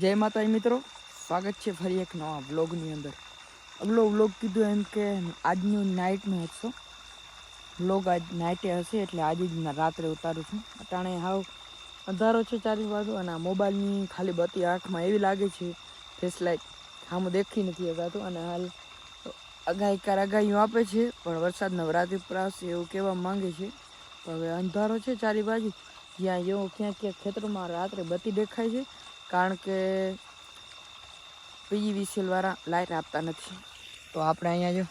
જય માતાજી મિત્રો. સ્વાગત છે ફરી એક નવા વ્લોગની અંદર. અગલો વ્લોગ કીધું એમ કે આજનું નાઇટનો હશો વ્લોગ આજ નાઇટે હશે એટલે આજે જ રાત્રે ઉતારું છું. અટાણે હાવ અંધારો છે ચારે બાજુ અને આ મોબાઈલની ખાલી બત્તી આંખમાં એવી લાગે છે. ફેસ લાઇટ આમ દેખી નથી શકાતું અને હાલ અગાઈ કાર અગાઈઓ આપે છે, પણ વરસાદ નવરાત્રિ પર આવશે એવું કહેવા માંગે છે. હવે અંધારો છે ચારે બાજુ. જ્યાં એવો ક્યાંક ક્યાંક ખેતરમાં રાત્રે બત્તી દેખાય છે. કારણ કે પીજીવીસીએલ વાળા લાઇટ આપતા નથી. તો આપણે અહીંયા જો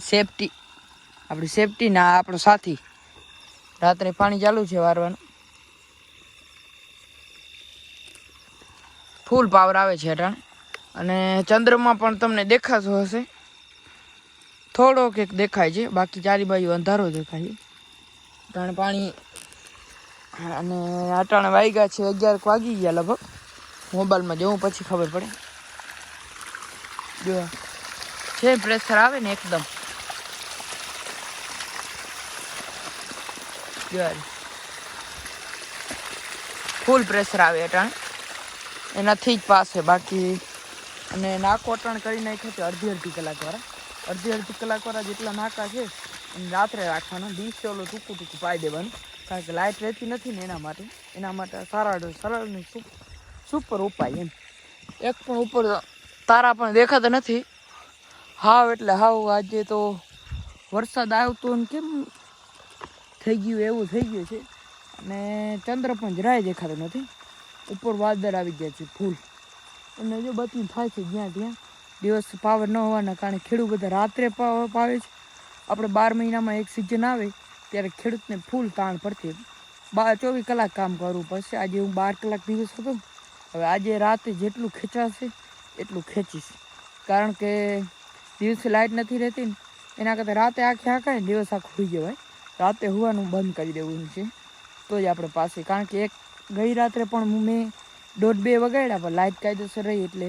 સેફટી આપણી સેફટી ના આપણો સાથી રાત્રે પાણી ચાલુ છે વારવાનું. ફૂલ પાવર આવે છે હેઠળ. અને ચંદ્રમાં પણ તમને દેખાતો હશે. થોડો કંઈક દેખાય છે, બાકી ચારી બાજુ અંધારો દેખાય છે. પાણી અને અટાણે વાગ્યા છે, અગિયાર વાગી ગયા લગભગ. મોબાઈલમાં જોઉં, પછી ખબર પડે. જો. છે પ્રેશર આવે ને એકદમ. ફૂલ પ્રેશર આવે અટાણ. એનાથી જ પાસ બાકી અને નાકો અટાણ કરી નાખ્યો છે અડધી અડધી કલાક વાળા. અડધી અડધી કલાક વાળા જેટલા નાકા છે એને રાત્રે રાખવાના. દિવસે ઓલું ટૂંકું ટૂંકું પાઈ દેવાનું. કારણ કે લાઇટ રહેતી નથી ને એના માટે. એના માટે સારા સરળ ને સુપ સુપર ઉપાય એમ. એક પણ ઉપર તારા પણ દેખાતા નથી. હાવ એટલે હાવ આજે તો વરસાદ આવતો ને કેમ થઈ ગયું, એવું થઈ ગયું છે. અને ચંદ્ર પણ જરાય દેખાતો નથી. ઉપર વાદળ આવી ગયા છે ફૂલ. અને જો બધી થાય છે જ્યાં ત્યાં. દિવસ પાવર ન હોવાના કારણે ખેડૂત બધા રાત્રે પાવે છે. આપણે બાર મહિનામાં એક સિઝન આવે, ત્યારે ખેડૂતને ફૂલ તાણ પડતી બાર ચોવીસ કલાક કામ કરવું પડશે. આજે હું બાર કલાક દિવસ હતો હવે આજે રાતે જેટલું ખેંચાશે, એટલું ખેંચીશ. કારણ કે દિવસે લાઇટ નથી રહેતી ને, એના કરતાં રાતે આખી આખાય દિવસ આખું હોઈ જવાય રાતે હોવાનું બંધ કરી દેવું છે. તો જ આપણે પાસે, કારણ કે એક ગઈ રાત્રે પણ મેં દોઢ બે વગાડ્યા, પણ લાઇટ કાયદેસર રહી એટલે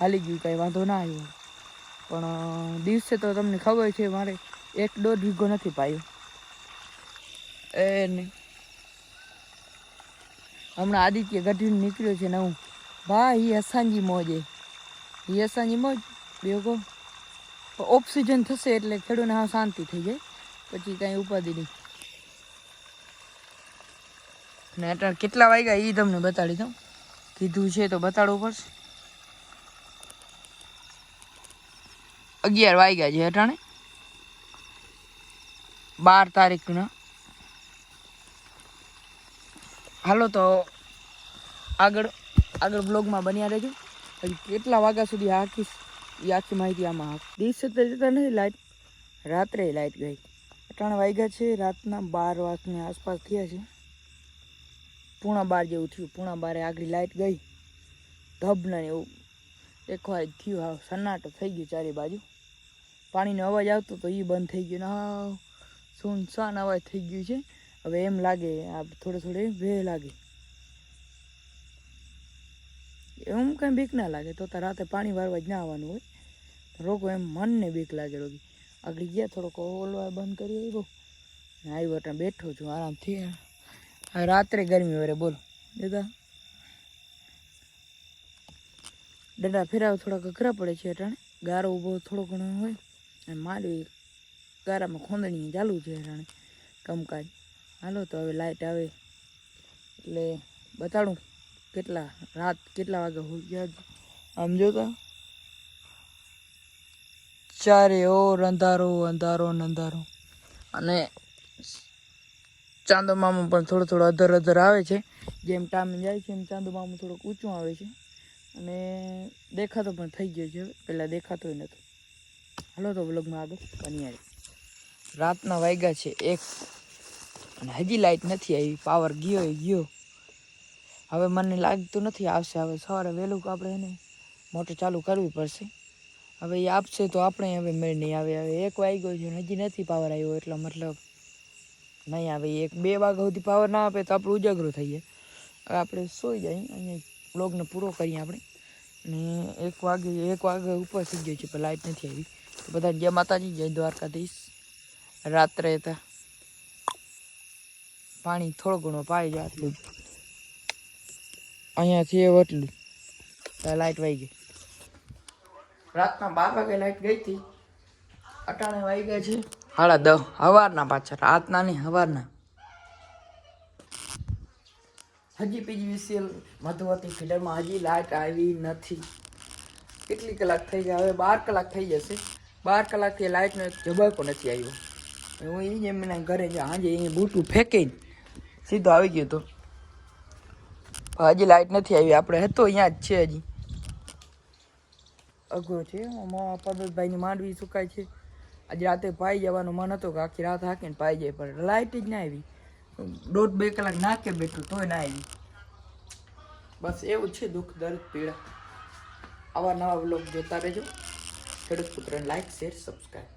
હાલી ગયું, કાંઈ વાંધો ના આવ્યો. પણ દિવસે તો તમને ખબર છે, મારે એક દોઢ વીઘો નથી પાયો. એ નહીં હમણાં આદિત્ય ગઢીને નીકળ્યો છે નવું ભાઈ, ઈ અસાંજી મોજે એ. અસાંજી મોજ? બેગો. ઓક્સિજન થશે એટલે ખેડૂતને હા શાંતિ થઈ જાય. પછી કાંઈ ઉપાધિ નહીં. ને અત્યારે કેટલા વાગ્યા એ તમને બતાડી દઉં. કીધું છે તો બતાડવું પડશે. અગિયાર વાગ્યા છે અટાણે. બાર તારીખના. હાલો તો આગળ આગળ બ્લોગમાં બન્યા રહેજો. હજી કેટલા વાગ્યા સુધી આખી એ આખી માહિતી આમાં દિવસે તો જતા નથી લાઇટ રાત્રે લાઇટ ગઈ. ત્રણ વાગ્યા છે, રાતના બાર વાગની આસપાસ થયા છે. પૂણા બાર જેવું થયું. પૂણા બારે આગળ લાઇટ ગઈ. ધબને એવું. એકવાર થયું, હા, સન્નાટો થઈ ગયું ચારે બાજુ. પાણીનો અવાજ આવતો તો એ બંધ થઈ ગયો. ના સુનસાન અવાજ થઈ ગયું છે. હવે એમ લાગે, આ થોડે થોડે ભે લાગે. એમ કાંઈ બીક ના લાગે, તો રાતે પાણી વારવા જ ના આવવાનું હોય. રોગો એમ મનને બીક લાગે રોગી. આગળ ગયા થોડોક ઓલવા બંધ કરી આવ્યો આવ્યો ત્યાં બેઠો છું, આરામથી. હવે રાત્રે ગરમી વરે, બોલો. દાદા. ડંડા ફેરાવ થોડાક અઘરા પડે છે અટાણે. ગારો ઊભો થોડો ઘણો હોય. અને મારી ગારામાં ખોંદણી ચાલુ છે અટાણે. કમકાજ. હાલો, તો હવે લાઇટ આવે. એટલે બતાડું કેટલા, રાત કેટલા વાગે હોય ગયા આમ જોતા ચારે ઓર અંધારો અંધારો અંધારો. અને ચાંદો મામું પણ થોડો થોડો અધર અધર આવે છે. જેમ ટાઈમ જાય છે એમ ચાંદો મામું થોડુંક ઊંચું આવે છે. અને દેખાતો પણ થઈ ગયો છે પહેલાં દેખાતોય નહોતો હાલો, તો વ્લોગમાં આગળ બની રાતના વાગ્યા છે એક અને હજી લાઇટ નથી આવી પાવર ગયો એ ગયો. હવે મને લાગતું નથી આવશે, હવે સવારે વહેલું આપણે એને મોટર ચાલુ કરવી પડશે. હવે એ આપશે તો આપણે હવે મેળ નહીં આવે, હવે એક વાગ્યો છે હજી નથી પાવર આવ્યો, એટલો મતલબ નહીં આવે. એક બે વાગ્યા સુધી પાવર ના આપે તો આપણું ઉજાગરો થઈ જાય. હવે આપણે સોઈ જાય, અહીંયા બ્લોગને પૂરો કરીએ આપણે. ને એક વાગે એક વાગે ઉપર થઈ ગયો છે, પણ લાઇટ નથી આવી. બધા જય માતાજી, જય દ્વારકાધીશ. રાત્રે હતા પાણી થોડું ઘણું પાઈ જાય આટલું. અહીંયાથી એ એટલું ત્યાં લાઈટ વાઈ ગઈ. રાતના બાર વાગે લાઈટ ગઈ હતી. અટાણે વાઈ ગયા છે. હાડા દહ સવારના પાછા રાતના નહીં સવારના હજી પીજીવીસીએલ મધુવતી ફિલ્ડરમાં હજી લાઈટ આવી નથી. કેટલી કલાક થઈ ગયા? હવે બાર કલાક થઈ જશે. બાર કલાકથી લાઇટનો એક જબરકો નથી આવ્યો. હું એ જ એમના ઘરે જ આજે અહીં બૂટું ફેંકીને સીધો આવી ગયો તો. હજી લાઇટ નથી આવી, આપણે હતો અહીંયા જ છે હજી. અઘરો છે આમાં પર્વતભાઈની માંડવી સુકાય છે. આજે રાતે પાઈ જવાનો મન હતો કે આખી રાત હાકીને પાઈ જાય, પણ લાઇટ જ ના આવી. દોઢ બે કલાક નાખે બેઠું તોય ના આવી. બસ એવું છે દુઃખ, દર્દ, પીડા. આવા નવા બ્લોગ જોતા રહેજો. ખેડૂત પુત્રને લાઈક શેર સબસ્ક્રાઈબ